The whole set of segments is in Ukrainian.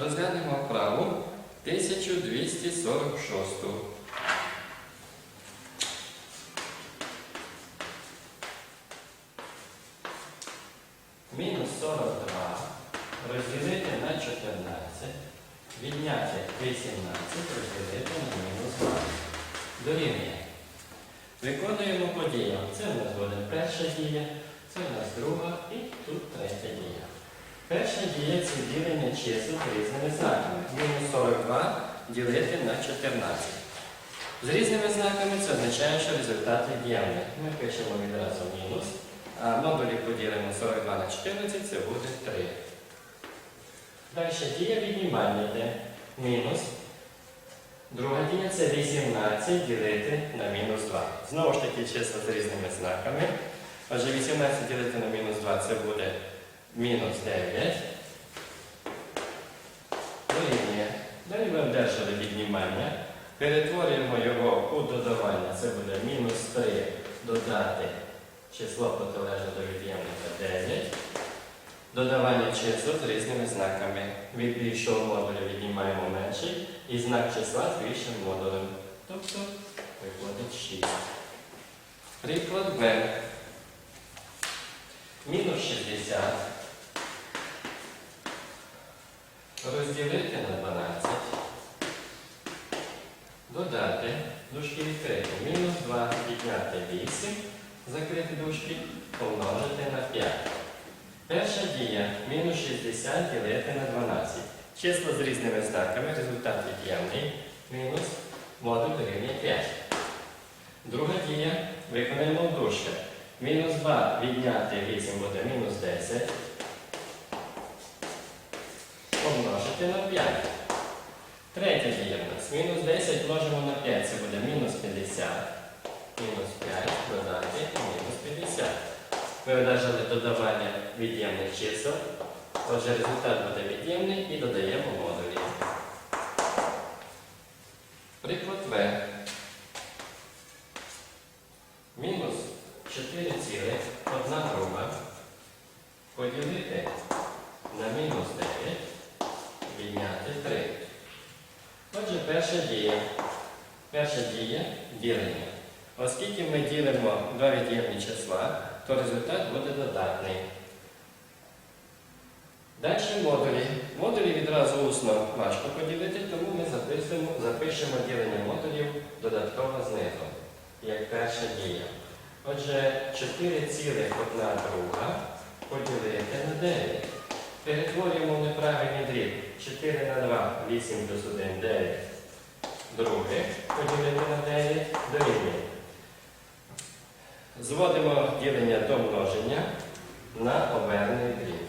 Розглянемо вправу 1246. Мінус 42 розділити на 14, відняти 18 розділити на мінус 2. Дорівнює. Виконуємо подію. Це у нас буде перша дія, це у нас друга і тут третя дія. Перша дія це ділення чисел різними знаками. Мінус 42 ділити на 14. З різними знаками це означає, що результат від'ємний. Ми пишемо відразу мінус, а модулі поділимо 42 на 14, це буде 3. Далі дія віднімання йде. Мінус. Друга дія це 18 ділити на мінус 2. Знову ж таки числа з різними знаками. Отже, 18 ділити на мінус 2 це буде мінус 9. Дорівнює. Далі ми одержали віднімання. Перетворюємо його у додавання. Це буде мінус 3 додати число протилежне до від'ємника 9. Додавання чисел з різними знаками. Від більшого модуля віднімаємо менший і знак числа з більшим модулем. Тобто виходить 6. Приклад Б. Мінус 60. Розділити на 12. Додати дужки відкрити. Мінус 2 підняти 8. Закрити дужки, помножити на 5. Перша дія мінус 60 ділити на 12. Числа з різними знаками, результат від'ємний. Мінус модуль дорівнює 5. Друга дія виконаємо в дужках. Мінус 2 відняти 8 буде мінус 10. На 5. Третя дія нас. Мінус 10 множимо на 5. Це буде мінус 50. Мінус 5 додати мінус 50. Ми одержали додавання від'ємних чисел. Отже, результат буде від'ємний і додаємо модулі. Приклад В. Мінус 4 цілих, 1 друга. Поділити на мінус 9, відняти 3. Отже, перша дія. Перша дія ділення. Оскільки ми ділимо два від'ємні числа, то результат буде додатний. Далі модулі. Модулі відразу усно важко поділити, тому ми записуємо, запишемо ділення модулів додатково знизу, як перша дія. Отже, 4 цілих одна друга поділити на 9. Перетворюємо неправильний дріб. 4 на 2, 8 плюс 1, 9. Друге поділити на 9 дорівнює. Зводимо ділення до множення на обернений дріб.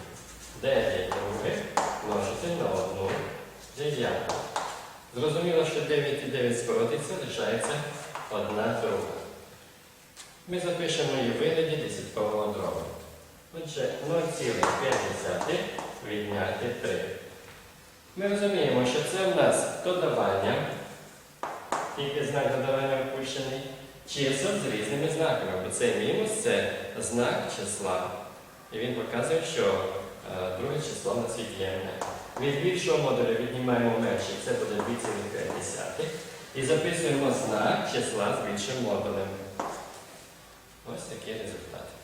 9 других множити на 1 дев'яту. Зрозуміло, що 9 і 9 скоротиться, лишається 1 друга. Ми запишемо її в вигляді десяткового дробу. Отже, 0,5 відняти 3. Ми розуміємо, що це в нас додавання, тільки знак додавання впущений, чисел з різними знаками, бо цей мінус це знак числа. І він показує, що е, друге число в нас від'ємне. Від більшого модуля віднімаємо менший, це буде 2,5. І записуємо знак числа з більшим модулем. Ось такий результат.